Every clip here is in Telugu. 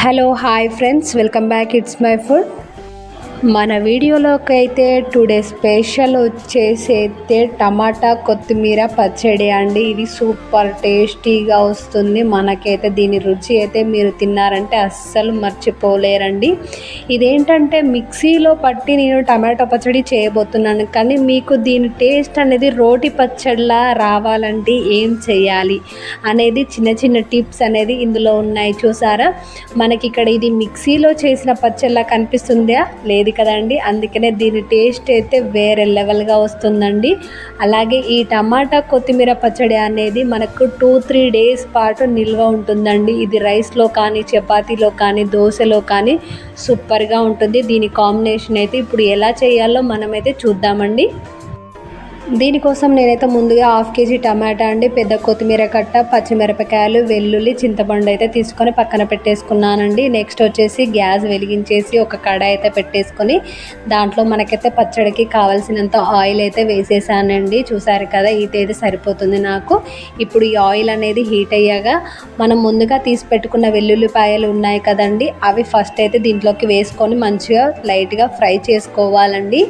Hello, hi friends, welcome back. It's my food. మన వీడియోలోకి అయితే టుడే స్పెషల్ వచ్చేసైతే టమాటా కొత్తిమీర పచ్చడి అండి ఇది సూపర్ టేస్టీగా వస్తుంది మనకైతే దీని రుచి అయితే మీరు తిన్నారంటే అస్సలు మర్చిపోలేరండి ఇదేంటంటే మిక్సీలో పట్టి నేను టమాటా పచ్చడి చేయబోతున్నాను కానీ మీకు దీని టేస్ట్ అనేది రోటి పచ్చడిలా రావాలంటే ఏం చేయాలి అనేది చిన్న చిన్న టిప్స్ అనేది ఇందులో ఉన్నాయి చూసారా మనకి ఇక్కడ ఇది మిక్సీలో చేసిన పచ్చడిలా కనిపిస్తుందా లేదు ఉంది కదండి అందుకనే దీని టేస్ట్ అయితే వేరే లెవెల్గా వస్తుందండి అలాగే ఈ టమాటా కొత్తిమీర పచ్చడి అనేది మనకు టూ త్రీ డేస్ పాటు నిల్వ ఉంటుందండి ఇది రైస్లో కానీ చపాతీలో కానీ దోశలో కానీ సూపర్గా ఉంటుంది దీని కాంబినేషన్ అయితే ఇప్పుడు ఎలా చేయాలో మనమైతే చూద్దామండి దీనికోసం నేనైతే ముందుగా హాఫ్ కేజీ టమాటా అండి పెద్ద కొత్తిమీర కట్ట పచ్చిమిరపకాయలు వెల్లుల్లి చింతపండు అయితే తీసుకొని పక్కన పెట్టేసుకున్నానండి నెక్స్ట్ వచ్చేసి గ్యాస్ వెలిగించేసి ఒక కడాయి అయితే పెట్టేసుకొని దాంట్లో మనకైతే పచ్చడికి కావాల్సినంత ఆయిల్ అయితే వేసేసానండి చూసారు కదా ఈత అయితే సరిపోతుంది నాకు ఇప్పుడు ఈ ఆయిల్ అనేది హీట్ అయ్యాగా మనం ముందుగా తీసి పెట్టుకున్న వెల్లుల్లిపాయలు ఉన్నాయి కదండి అవి ఫస్ట్ అయితే దీంట్లోకి వేసుకొని మంచిగా లైట్గా ఫ్రై చేసుకోవాలండి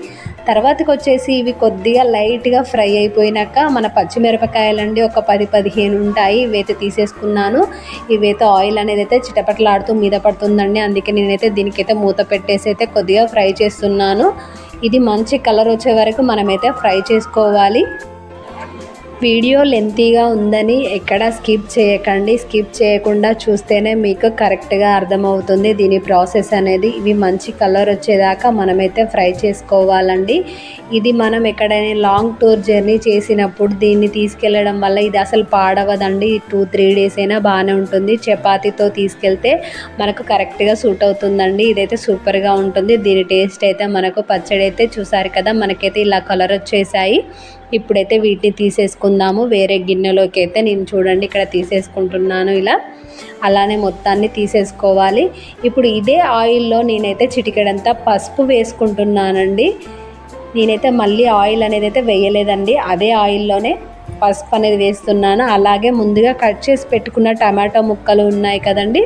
తర్వాతకి వచ్చేసి ఇవి కొద్దిగా లైట్గా ఫ్రై అయిపోయినాక మన పచ్చిమిరపకాయలండి ఒక పది పదిహేను ఉంటాయి ఇవైతే తీసేసుకున్నాను ఇవైతే ఆయిల్ అనేది అయితే చిటపట్లాడుతూ మీద పడుతుందండి అందుకే నేనైతే దీనికైతే మూత పెట్టేసి అయితే కొద్దిగా ఫ్రై చేస్తున్నాను ఇది మంచి కలర్ వచ్చే వరకు మనమైతే ఫ్రై చేసుకోవాలి వీడియో లెంతీగా ఉందని ఎక్కడ స్కిప్ చేయకండి స్కిప్ చేయకుండా చూస్తేనే మీకు కరెక్ట్గా అర్థమవుతుంది దీని ప్రాసెస్ అనేది ఇవి మంచి కలర్ వచ్చేదాకా మనమైతే ఫ్రై చేసుకోవాలండి ఇది మనం ఎక్కడైనా లాంగ్ టూర్ జర్నీ చేసినప్పుడు దీన్ని తీసుకెళ్ళడం వల్ల ఇది అసలు పాడవదండి టూ త్రీ డేస్ అయినా బాగానే ఉంటుంది చపాతీతో తీసుకెళ్తే మనకు కరెక్ట్గా సూట్ అవుతుందండి ఇదైతే సూపర్గా ఉంటుంది దీని టేస్ట్ అయితే మనకు పచ్చడి అయితే చూసారు కదా మనకైతే ఇలా కలర్ వచ్చేసాయి ఇప్పుడైతే వీటిని తీసేసుకుందాము వేరే గిన్నెలోకి అయితే నేను చూడండి ఇక్కడ తీసేసుకుంటున్నాను ఇలా అలానే మొత్తాన్ని తీసేసుకోవాలి ఇప్పుడు ఇదే ఆయిల్లో నేనైతే చిటికెడంతా పసుపు వేసుకుంటున్నానండి నేనైతే మళ్ళీ ఆయిల్ అనేది అయితే వేయలేదండి అదే ఆయిల్లోనే పసుపు అనేది వేస్తున్నాను అలాగే ముందుగా కట్ చేసి పెట్టుకున్న టమాటో ముక్కలు ఉన్నాయి కదండి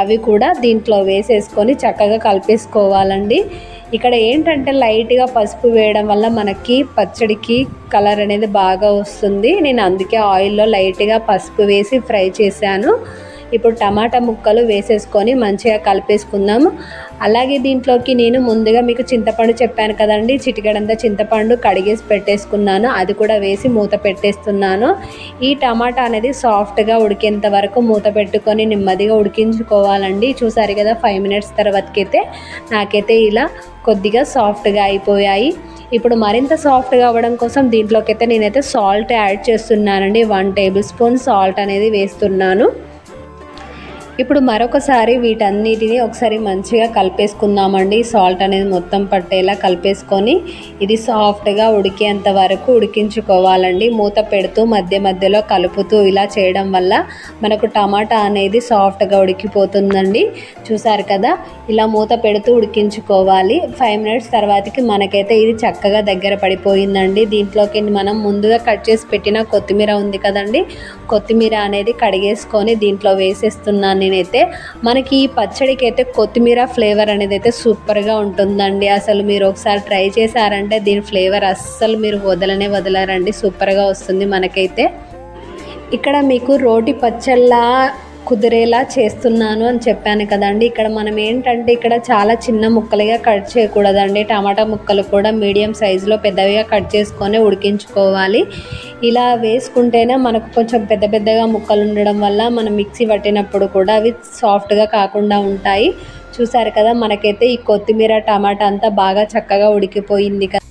అవి కూడా దీంట్లో వేసేసుకొని చక్కగా కలిపేసుకోవాలండి ఇక్కడ ఏంటంటే లైట్గా పసుపు వేయడం వల్ల మనకి పచ్చడికి కలర్ అనేది బాగా వస్తుంది నేను అందుకే ఆయిల్లో లైట్గా పసుపు వేసి ఫ్రై చేశాను ఇప్పుడు టమాటా ముక్కలు వేసేసుకొని మంచిగా కలిపేసుకుందాము అలాగే దీంట్లోకి నేను ముందుగా మీకు చింతపండు చెప్పాను కదండి చిటికడంతా చింతపండు కడిగేసి పెట్టేసుకున్నాను అది కూడా వేసి మూత పెట్టేస్తున్నాను ఈ టమాటా అనేది సాఫ్ట్గా ఉడికేంత వరకు మూత పెట్టుకొని నెమ్మదిగా ఉడికించుకోవాలండి చూసారు కదా ఫైవ్ మినిట్స్ తర్వాతకైతే నాకైతే ఇలా కొద్దిగా సాఫ్ట్గా అయిపోయాయి ఇప్పుడు మరింత సాఫ్ట్గా అవ్వడం కోసం దీంట్లోకైతే నేనైతే సాల్ట్ యాడ్ చేస్తున్నానండి వన్ టేబుల్ స్పూన్ సాల్ట్ అనేది వేస్తున్నాను ఇప్పుడు మరొకసారి వీటన్నిటిని ఒకసారి మంచిగా కలిపేసుకుందామండి సాల్ట్ అనేది మొత్తం పట్టేలా కలిపేసుకొని ఇది సాఫ్ట్గా ఉడికేంత వరకు ఉడికించుకోవాలండి మూత పెడుతూ మధ్య మధ్యలో కలుపుతూ ఇలా చేయడం వల్ల మనకు టమాటా అనేది సాఫ్ట్గా ఉడికిపోతుందండి చూసారు కదా ఇలా మూత పెడుతూ ఉడికించుకోవాలి ఫైవ్ మినిట్స్ తర్వాతకి మనకైతే ఇది చక్కగా దగ్గర పడిపోయిందండి దీంట్లోకి మనం ముందుగా కట్ చేసి పెట్టిన కొత్తిమీర ఉంది కదండి కొత్తిమీర అనేది కడిగేసుకొని దీంట్లో వేసేస్తున్నాను నేనైతే మనకి ఈ పచ్చడికి అయితే కొత్తిమీర ఫ్లేవర్ అనేది అయితే సూపర్గా ఉంటుందండి అసలు మీరు ఒకసారి ట్రై చేశారంటే దీని ఫ్లేవర్ అస్సలు మీరు వదలనే వదలరండి సూపర్గా వస్తుంది మనకైతే ఇక్కడ మీకు రోటి పచ్చళ్ళ కుదిరేలా చేస్తున్నాను అని చెప్పాను కదండి ఇక్కడ మనం ఏంటంటే ఇక్కడ చాలా చిన్న ముక్కలుగా కట్ చేయకూడదండి టమాటా ముక్కలు కూడా మీడియం సైజులో పెద్దవిగా కట్ చేసుకొని ఉడికించుకోవాలి ఇలా వేసుకుంటేనే మనకు కొంచెం పెద్ద పెద్దగా ముక్కలు ఉండడం వల్ల మనం మిక్సీ పట్టినప్పుడు కూడా అవి సాఫ్ట్గా కాకుండా ఉంటాయి చూసారు కదా మనకైతే ఈ కొత్తిమీర టమాటా అంతా బాగా చక్కగా ఉడికిపోయింది కదా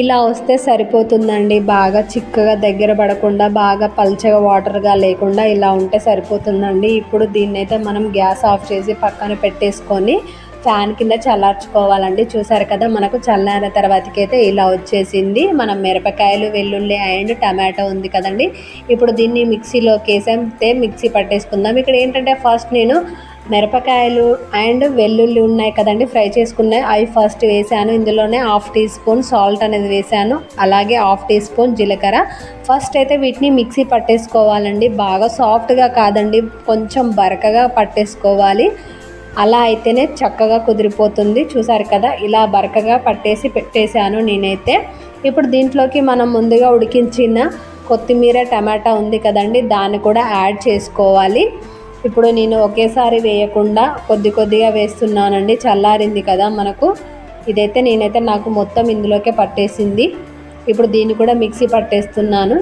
ఇలా వస్తే సరిపోతుందండి బాగా చిక్కగా దగ్గర పడకుండా బాగా పల్చగా వాటర్గా లేకుండా ఇలా ఉంటే సరిపోతుందండి ఇప్పుడు దీన్నైతే మనం గ్యాస్ ఆఫ్ చేసి పక్కన పెట్టేసుకొని ఫ్యాన్ కింద చల్లార్చుకోవాలండి చూసారు కదా మనకు చల్లారిన తర్వాతకైతే ఇలా వచ్చేసింది మనం మిరపకాయలు వెల్లుల్లి అండ్ టమాటో ఉంది కదండి ఇప్పుడు దీన్ని మిక్సీలోకి వేసేస్తే మిక్సీ పట్టేసుకుందాం ఇక్కడ ఏంటంటే ఫస్ట్ నేను మిరపకాయలు అండ్ వెల్లుల్లి ఉన్నాయి కదండి ఫ్రై చేసుకున్నాయి అవి ఫస్ట్ వేసాను ఇందులోనే హాఫ్ టీ స్పూన్ సాల్ట్ అనేది వేసాను అలాగే హాఫ్ టీ స్పూన్ జీలకర్ర ఫస్ట్ అయితే వీటిని మిక్సీ పట్టేసుకోవాలండి బాగా సాఫ్ట్గా కాదండి కొంచెం బరకగా పట్టేసుకోవాలి అలా అయితేనే చక్కగా కుదిరిపోతుంది చూసారు కదా ఇలా బరకగా పట్టేసి పెట్టేశాను నేనైతే ఇప్పుడు దీంట్లోకి మనం ముందుగా ఉడికించిన కొత్తిమీర టమాటా ఉంది కదండి దాన్ని కూడా యాడ్ చేసుకోవాలి ఇప్పుడు నేను ఒకేసారి వేయకుండా కొద్ది కొద్దిగా వేస్తున్నానండి చల్లారింది కదా మనకు ఇదైతే నేనైతే నాకు మొత్తం ఇందులోకే పట్టేసింది ఇప్పుడు దీన్ని కూడా మిక్సీ పట్టేస్తున్నాను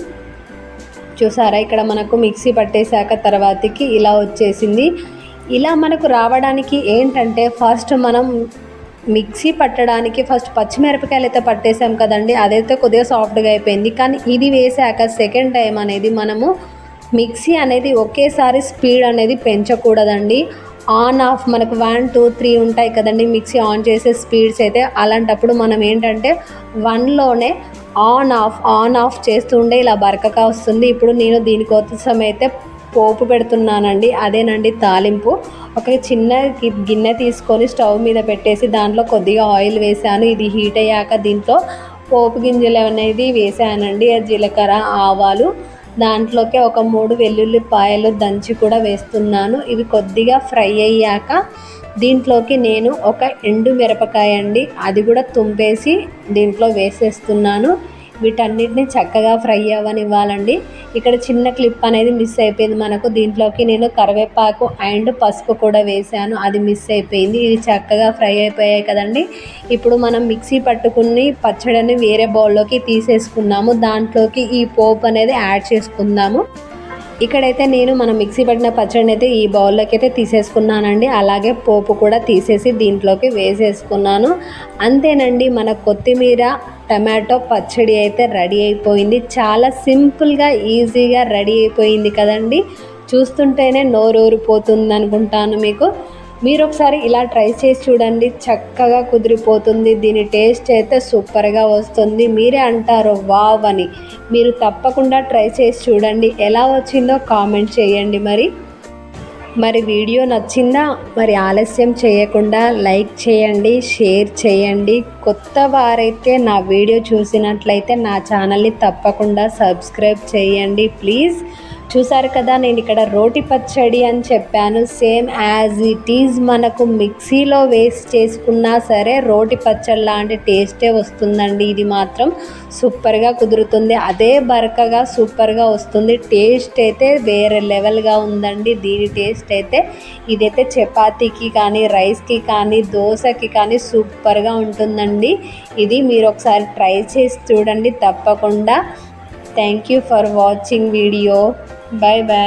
చూసారా ఇక్కడ మనకు మిక్సీ పట్టేశాక తర్వాతకి ఇలా వచ్చేసింది ఇలా మనకు రావడానికి ఏంటంటే ఫస్ట్ మనం మిక్సీ పట్టడానికి ఫస్ట్ పచ్చిమిరపకాయలు అయితే పట్టేసాం కదండి అదైతే కొద్దిగా సాఫ్ట్గా అయిపోయింది కానీ ఇది వేసాక సెకండ్ టైం అనేది మనము మిక్సీ అనేది ఒకేసారి స్పీడ్ అనేది పెంచకూడదండి ఆన్ ఆఫ్ మనకు వన్ టూ త్రీ ఉంటాయి కదండి మిక్సీ ఆన్ చేసే స్పీడ్స్ అయితే అలాంటప్పుడు మనం ఏంటంటే వన్లోనే ఆన్ ఆఫ్ ఆన్ ఆఫ్ చేస్తుండే ఇలా బరకగా వస్తుంది ఇప్పుడు నేను దీనికోసం అయితే పోపు పెడుతున్నానండి అదేనండి తాలింపు ఒక చిన్న గిన్నె తీసుకొని స్టవ్ మీద పెట్టేసి దాంట్లో కొద్దిగా ఆయిల్ వేసాను ఇది హీట్ అయ్యాక దీంట్లో పోపు గింజలు అనేది వేసానండి జీలకర్ర ఆవాలు దాంట్లోకి ఒక మూడు వెల్లుల్లిపాయలు దంచి కూడా వేస్తున్నాను ఇవి కొద్దిగా ఫ్రై అయ్యాక దీంట్లోకి నేను ఒక ఎండు మిరపకాయ అండి అది కూడా తుంపేసి దీంట్లో వేసేస్తున్నాను వీటన్నిటిని చక్కగా ఫ్రై అవ్వనివ్వాలండి ఇక్కడ చిన్న క్లిప్ అనేది మిస్ అయిపోయింది మనకు దీంట్లోకి నేను కరివేపాకు అండ్ పసుపు కూడా వేసాను అది మిస్ అయిపోయింది ఇది చక్కగా ఫ్రై అయిపోయాయి కదండి ఇప్పుడు మనం మిక్సీ పట్టుకుని పచ్చడిని వేరే బౌల్లోకి తీసేసుకున్నాము దాంట్లోకి ఈ పోపు అనేది యాడ్ చేసుకుందాము ఇక్కడైతే నేను మన మిక్సీ పట్టిన పచ్చడిని అయితే ఈ బౌల్లోకి అయితే తీసేసుకున్నానండి అలాగే పోపు కూడా తీసేసి దీంట్లోకి వేసేసుకున్నాను అంతేనండి మన కొత్తిమీర టమాటో పచ్చడి అయితే రెడీ అయిపోయింది చాలా సింపుల్గా ఈజీగా రెడీ అయిపోయింది కదండి చూస్తుంటేనే నోరూరిపోతుంది అనుకుంటాను మీకు మీరు ఒకసారి ఇలా ట్రై చేసి చూడండి చక్కగా కుదిరిపోతుంది దీని టేస్ట్ అయితే సూపర్గా వస్తుంది మీరే అంటారు వావ్ అని మీరు తప్పకుండా ట్రై చేసి చూడండి ఎలా వచ్చిందో కామెంట్ చేయండి మరి మరి వీడియో నచ్చిందా మరి ఆలస్యం చేయకుండా లైక్ చేయండి షేర్ చేయండి కొత్త వారైతే నా వీడియో చూసినట్లయితే నా ఛానల్ని తప్పకుండా సబ్స్క్రైబ్ చేయండి ప్లీజ్ చూసారు కదా నేను ఇక్కడ రోటి పచ్చడి అని చెప్పాను సేమ్ యాజ్ ఇట్ ఈజ్ మనకు మిక్సీలో వేసి చేసుకున్నా సరే రోటి పచ్చడి లాంటి టేస్టే వస్తుందండి ఇది మాత్రం సూపర్గా కుదురుతుంది అదే బరకగా సూపర్గా వస్తుంది టేస్ట్ అయితే వేరే లెవెల్గా ఉందండి దీని టేస్ట్ అయితే ఇదైతే చపాతీకి కానీ రైస్కి కానీ దోశకి కానీ సూపర్గా ఉంటుందండి ఇది మీరు ఒకసారి ట్రై చేసి చూడండి తప్పకుండా thank you for watching video Bye bye.